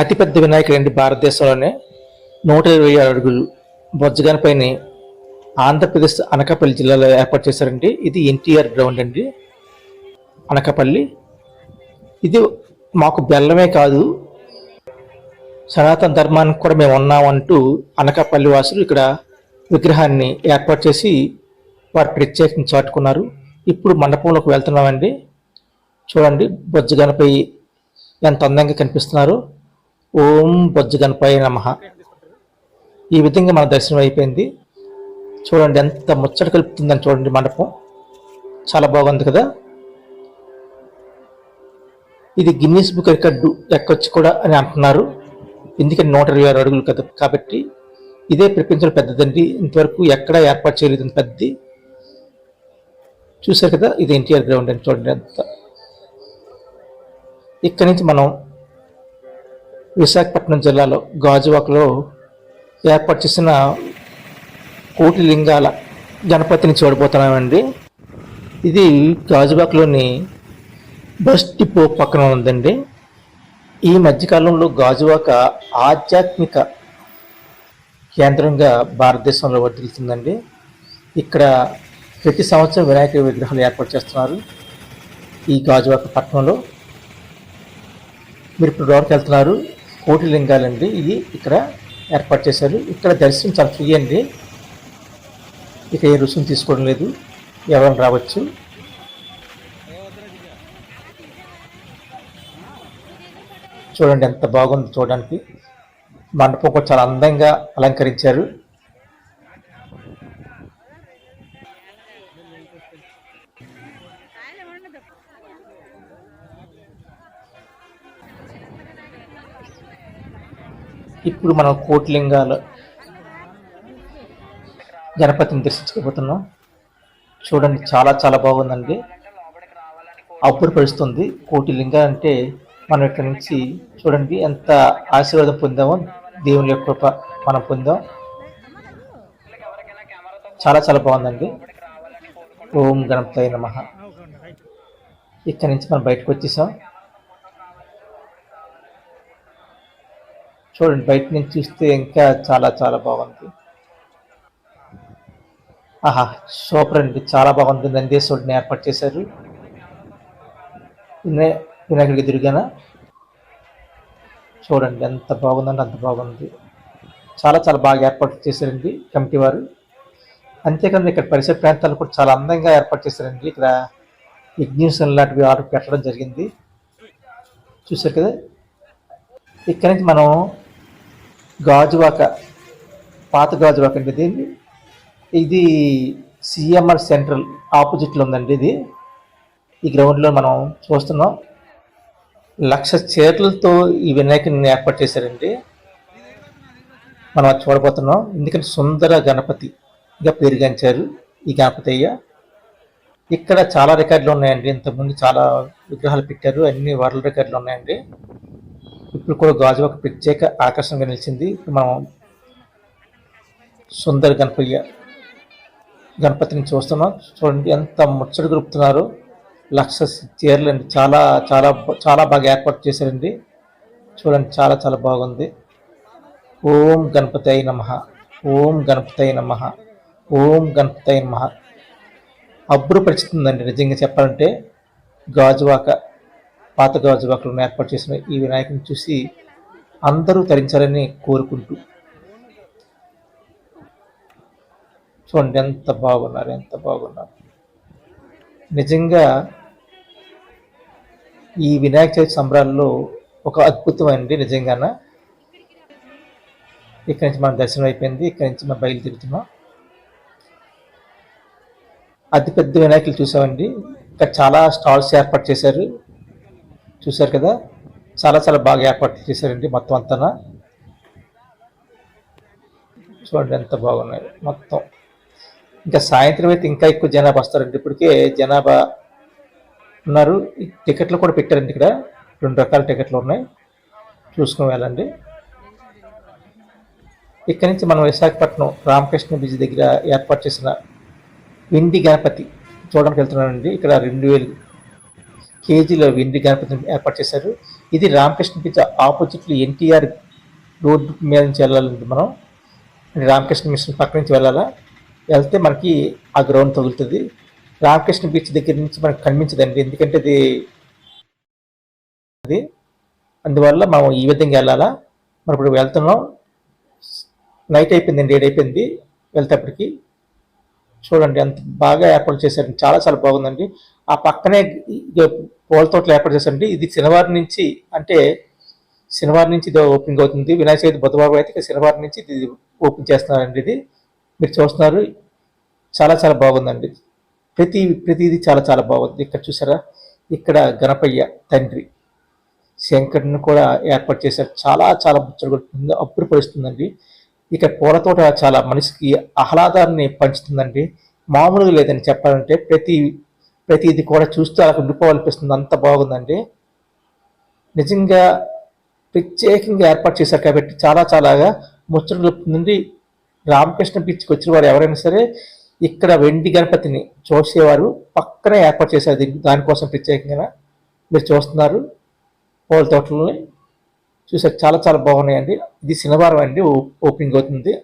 అతిపెద్ద వినాయకుడు అండి భారతదేశంలోనే నూట ఇరవై ఆరు అడుగులు బొజ్జగానిపైన ఆంధ్రప్రదేశ్ అనకాపల్లి జిల్లాలో ఏర్పాటు చేశారండి. ఇది ఎన్టీఆర్ గ్రౌండ్ అండి. అనకాపల్లి. ఇది మాకు బెల్లమే కాదు సనాతన ధర్మానికి కూడా మేము ఉన్నామంటూ అనకాపల్లి వాసులు ఇక్కడ విగ్రహాన్ని ఏర్పాటు చేసి వారు ప్రత్యేకించి చాటుకున్నారు. ఇప్పుడు మండపంలోకి వెళ్తున్నామండి. చూడండి బొజ్జగానిపై ఎంత అందంగా కనిపిస్తున్నారు. ఓం బొజ్జ నమ. ఈ విధంగా మన దర్శనం అయిపోయింది. చూడండి ఎంత ముచ్చట కలుపుతుందని చూడండి మండపం. చాలా బాగుంది కదా. ఇది గిన్నీస్ బుక్ రికార్డు ఎక్కొచ్చు కూడా అని అంటున్నారు. ఎందుకంటే నూట ఇరవై ఆరు అడుగులు కదా కాబట్టి ఇదే ప్రపంచంలో పెద్దదండి. ఇంతవరకు ఎక్కడ ఏర్పాటు చేయలేదు పెద్దది. చూశారు కదా ఇది ఎన్టీఆర్ గ్రౌండ్ అని చూడండి అంత. ఇక్కడి నుంచి మనం విశాఖపట్నం జిల్లాలో గాజువాకలో ఏర్పాటు చేసిన కోటి లింగాల గణపతిని చూడబోతున్నామండి. ఇది గాజువాకలోని బస్ డిపో పక్కన ఉందండి. ఈ మధ్యకాలంలో గాజువాక ఆధ్యాత్మిక కేంద్రంగా భారతదేశంలో వర్దిల్తుందండి ఇక్కడ ప్రతి సంవత్సరం వినాయక విగ్రహాలు ఏర్పాటు చేస్తున్నారు ఈ గాజువాక పట్టణంలో. మీరు ఇప్పుడు రోడ్కి వెళ్తున్నారు. కోటి లింగాలండి ఇది ఇక్కడ ఏర్పాటు చేశారు. ఇక్కడ దర్శనం చాలా ఫ్రీ అండి. ఇక ఏ రుసుము తీసుకోవడం లేదు. ఎవరైనా రావచ్చు. చూడండి ఎంత బాగుంది చూడడానికి. మండపం కూడా చాలా అందంగా అలంకరించారు. ఇప్పుడు మనం కోట్లింగాల గణపతిని దర్శించుకోబోతున్నాం. చూడండి చాలా చాలా బాగుందండి. అప్పుడు పరుస్తుంది. కోటి లింగాలు అంటే మనం ఇక్కడ నుంచి చూడండి ఎంత ఆశీర్వాదం పొందామో దేవుని యొక్క కృప మనం పొందాం. చాలా చాలా బాగుందండి. ఓం గణపతి నమ. ఇక్కడ నుంచి మనం బయటకు వచ్చేసాం. చూడండి బయట నుంచి చూస్తే ఇంకా చాలా చాలా బాగుంది. ఆహా సూపర్ అండి చాలా బాగుంది. నందేశ్వరుడిని ఏర్పాటు చేశారు. వినాయకుడికి ఎదురుగాన చూడండి ఎంత బాగుందంటే అంత బాగుంది. చాలా చాలా బాగా ఏర్పాటు చేశారండి కమిటీ వారు. అంతేకాదు ఇక్కడ పరిసర ప్రాంతాలు కూడా చాలా అందంగా ఏర్పాటు చేశారండి. ఇక్కడ ఎగ్జిబిషన్ లాంటివి ఆర్డర్ పెట్టడం జరిగింది. చూశారు కదా? ఇక్కడి నుంచి మనం గాజువాక పాత గాజువాక అండి ఇది ఇది సిఎంఆర్ సెంట్రల్ ఆపోజిట్లో ఉందండి ఇది. ఈ గ్రౌండ్లో మనం చూస్తున్నాం. లక్ష చీరలతో ఈ వినాయకుని ఏర్పాటు చేశారండి. మనం అది చూడబోతున్నాం. ఎందుకంటే సుందర గణపతిగా పేరుగాంచారు ఈ గణపతి అయ్య. ఇక్కడ చాలా రికార్డులు ఉన్నాయండి. ఇంతకుముందు చాలా విగ్రహాలు పెట్టారు. అన్ని వరల్డ్ రికార్డులు ఉన్నాయండి. ఇప్పుడు కూడా గాజు ఒక ప్రత్యేక ఆకర్షణగా నిలిచింది. మనం సుందర గణపయ్య గణపతిని చూస్తున్నాం. చూడండి ఎంత ముచ్చట గురుపుతున్నారు లక్ష చీరలు అండి. చాలా చాలా చాలా బాగా ఏర్పాటు చేశారండి. చూడండి చాలా చాలా బాగుంది. ఓం గణపతి అయి నమ. ఓం గణపతి అయి నమ. ఓం గణపతి అయి నమ అబ్బురపరుచుతుందండి నిజంగా చెప్పాలంటే గాజువాక పాత గాజువాకలను ఏర్పాటు చేసిన ఈ వినాయకుని చూసి అందరూ తరించాలని కోరుకుంటూ. చూడండి ఎంత బాగున్నారు ఎంత బాగున్నారు. నిజంగా ఈ వినాయక చవితి సంబరాల్లో ఒక అద్భుతం అండి నిజంగాన. ఇక్కడి నుంచి మన దర్శనం అయిపోయింది. ఇక్కడి నుంచి మనం బయలుదేరుతున్నాం. అతిపెద్ద వినాయకులు చూసామండి. ఇక్కడ చాలా స్టాల్స్ ఏర్పాటు చేశారు. చూశారు కదా? చాలా చాలా బాగా ఏర్పాటు చేశారండి మొత్తం అంతా చూడండి ఎంత బాగున్నాయి మొత్తం. ఇంకా సాయంత్రం అయితే ఇంకా ఎక్కువ జనాభా వస్తారండి. ఇప్పటికే జనాభా ఉన్నారు. ఈ టికెట్లు కూడా పెట్టారండి ఇక్కడ. రెండు రకాల టికెట్లు ఉన్నాయి. చూసుకుని వెళ్ళండి. ఇక్కడి నుంచి మనం విశాఖపట్నం రామకృష్ణ బీచ్ దగ్గర ఏర్పాటు చేసిన వెండి గణపతి చూడడానికి వెళ్తున్నానండి. ఇక్కడ రెండు వేలు కేజీలో వెండి గణపతిని ఏర్పాటు చేశారు. ఇది రామకృష్ణ బీచ్ ఆపోజిట్లో ఎన్టీఆర్ రోడ్డు మీద నుంచి వెళ్ళాలండి మనం. రామకృష్ణ మిషన్ పక్క నుంచి వెళ్ళాలా? వెళ్తే మనకి ఆ గ్రౌండ్ తగులుతుంది. రామకృష్ణ బీచ్ దగ్గర నుంచి మనకు కనిపించదండి. ఎందుకంటే అది అది అందువల్ల మనం ఈ విధంగా వెళ్ళాలా? మనం ఇప్పుడు వెళ్తున్నాం. నైట్ అయిపోయిందండి ఏడు అయిపోయింది వెళ్తేప్పటికి. చూడండి అంత బాగా ఏర్పాటు చేశారు. చాలా చాలా బాగుందండి. ఆ పక్కనే పూల తోటలు ఏర్పాటు చేశామండి ఇది శనివారం నుంచి అంటే శనివారం నుంచి ఇది ఓపెనింగ్ అవుతుంది. వినాయక చవితి బుధవారం అయితే శనివారం నుంచి ఇది ఓపెన్ చేస్తున్నారండి ఇది. మీరు చూస్తున్నారు. చాలా చాలా బాగుందండి. ప్రతి ప్రతిది చాలా చాలా బాగుంది. ఇక్కడ చూసారా? ఇక్కడ గణపయ్య తండ్రి శంకరుని కూడా ఏర్పాటు చేశారు. చాలా చాలా ముచ్చటగొడుతుంది అప్పుడు పరుస్తుందండి ఇక్కడ పూల తోట చాలా మనిషికి ఆహ్లాదాన్ని పంచుతుందండి. మామూలుగా లేదని చెప్పాలంటే ప్రతి ప్రతిదీ కూడా చూస్తూ అలా ఉండిపోవాలనిపిస్తుంది అంత బాగుందండి. నిజంగా ప్రత్యేకంగా ఏర్పాటు చేశారు కాబట్టి చాలా చాలాగా ముచ్చట నుండి రామకృష్ణ బీచ్కి వచ్చిన వారు ఎవరైనా సరే ఇక్కడ వెండి గణపతిని చూసేవారు పక్కనే ఏర్పాటు చేశారు దానికోసం ప్రత్యేకంగా మీరు చూస్తున్నారు. పూల తోటలని చూసారు. చాలా చాలా బాగున్నాయండి. ఇది శనివారం అండి ఓ- ఓపెనింగ్ అవుతుంది.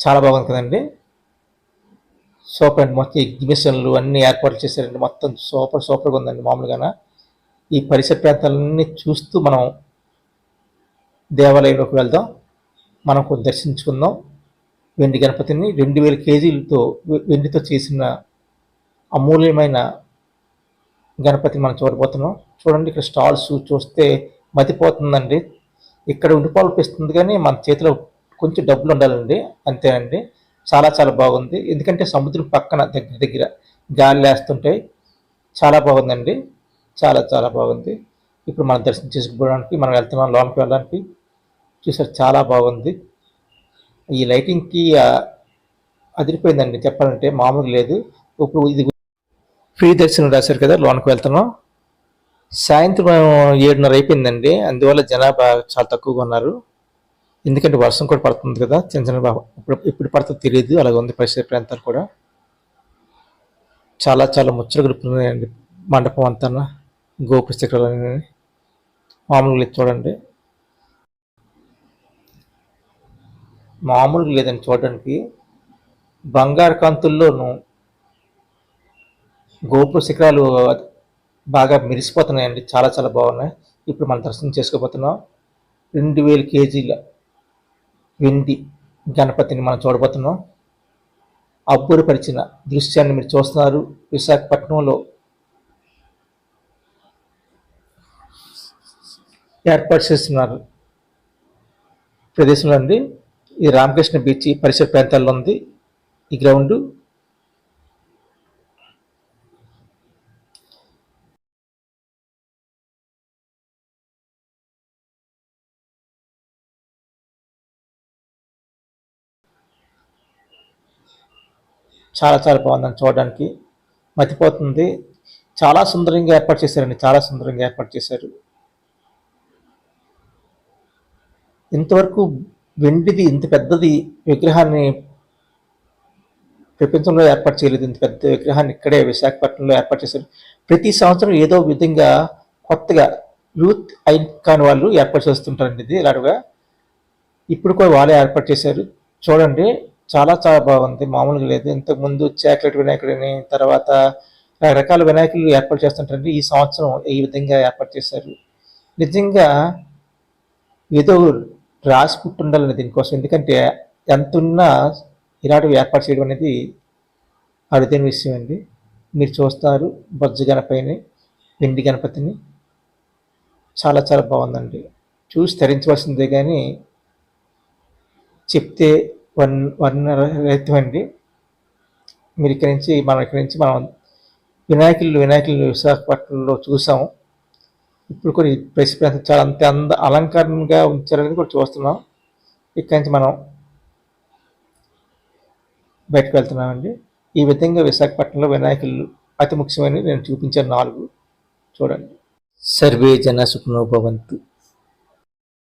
చాలా బాగుంది కదండి. సూపర్ అండి. మొత్తం ఎగ్జిబిషన్లు అన్ని ఏర్పాటు చేశారండి. మొత్తం సూపర్ సూపర్గా ఉందండి మామూలుగాన. ఈ పరిసర ప్రాంతాలన్నీ చూస్తూ మనం దేవాలయంలోకి వెళ్దాం. మనం కొంచెం దర్శించుకుందాం. వెండి గణపతిని రెండు వేల కేజీలతో వెండితో చేసిన అమూల్యమైన గణపతిని మనం చూడబోతున్నాం. చూడండి ఇక్కడ స్టాల్స్ చూస్తే మతిపోతుందండి. ఇక్కడ ఉండిపోవాలనిపిస్తుంది కానీ మన చేతిలో కొంచెం డబ్బులు ఉండాలండి. అంతేనండి చాలా చాలా బాగుంది. ఎందుకంటే సముద్రం పక్కన దగ్గర దగ్గర గాలి లేస్తుంటే చాలా బాగుందండి. చాలా చాలా బాగుంది. ఇప్పుడు మనం దర్శనం చేసుకోవడానికి మనం వెళ్తున్నాం లోనికి వెళ్ళడానికి చూసారు చాలా బాగుంది. ఈ లైటింగ్కి అదిరిపోయిందండి చెప్పాలంటే. మామూలు లేదు. ఇప్పుడు ఇది ఫ్రీ దర్శనం రాశారు కదా లోనికి వెళ్తున్నాం. సాయంత్రం ఏడున్నర అయిపోయిందండి. అందువల్ల జనాభా చాలా తక్కువగా ఉన్నారు. ఎందుకంటే వర్షం కూడా పడుతుంది కదా చిన్న చిన్న ఇప్పుడు ఇప్పుడు పడుతుందో తెలియదు అలాగే ఉంది పరిసర ప్రాంతాలు కూడా. చాలా చాలా ముచ్చట గడుపుతున్నాయండి మండపం అంతా గోపు శిఖరాలు మామూలుగా లేదు చూడండి. మామూలుగా లేదండి చూడడానికి. బంగారు కాంతుల్లోనూ గోపుర శిఖరాలు బాగా మెరిసిపోతున్నాయండి చాలా చాలా బాగున్నాయి. ఇప్పుడు మనం దర్శనం చేసుకోబోతున్నాం. రెండు వేల కేజీల వెండి గణపతిని మనం చూడబోతున్నాం. అబ్బురపరిచిన దృశ్యాన్ని మీరు చూస్తున్నారు విశాఖపట్నంలో. ఏర్పాటు చేస్తున్నారు ప్రదేశంలో అండి. ఇది రామకృష్ణ బీచ్ పరిసర ప్రాంతాల్లో ఉంది. ఈ గ్రౌండ్ చాలా చాలా బాగుందని చూడడానికి. మతిపోతుంది. చాలా సుందరంగా ఏర్పాటు చేశారండి. చాలా సుందరంగా ఏర్పాటు చేశారు. ఇంతవరకు వెండిది ఇంత పెద్దది విగ్రహాన్ని ప్రపంచంలో ఏర్పాటు చేయలేదు. ఇంత పెద్ద విగ్రహాన్ని ఇక్కడే విశాఖపట్నంలో ఏర్పాటు చేశారు. ప్రతి సంవత్సరం ఏదో విధంగా కొత్తగా యూత్ ఐకాన్ వాళ్ళు ఏర్పాటు చేస్తుంటారండి ఇది ఇలాగా ఇప్పుడు కూడా వాళ్ళే ఏర్పాటు చేశారు. చూడండి. చాలా చాలా బాగుంది. మామూలుగా లేదు. ఇంతకు ముందు చాక్లెట్ వినాయకుడిని తర్వాత రకరకాల వినాయకులు ఏర్పాటు చేస్తుంటారండి. ఈ సంవత్సరం ఈ విధంగా ఏర్పాటు చేశారు. నిజంగా ఏదో రాసి పుట్టుండాలని దీనికోసం. ఎందుకంటే ఎంత ఉన్నా ఇలాంటివి ఏర్పాటు చేయడం అనేది అరుదైన విషయం అండి. మీరు చూస్తారు బొజ్జ గణపతిని వెండి గణపతిని. చాలా చాలా బాగుందండి. చూసి ధరించవలసిందే కానీ చెప్తే వన్ వర్ణరహితం అండి మీరు ఇక్కడి నుంచి మనం ఇక్కడి నుంచి మనం వినాయకులు వినాయకులు విశాఖపట్నంలో చూసాము. ఇప్పుడు కొన్ని ప్రెస్ చాలా అంత అంద అలంకరణగా ఉంచారని కూడా చూస్తున్నాం. ఇక్కడి నుంచి మనం బయటకు వెళ్తున్నామండి. ఈ విధంగా విశాఖపట్నంలో వినాయకులు అతి ముఖ్యమైనవి నేను చూపించాను నాలుగు. చూడండి. సర్వే జన సుఖనోభవంతు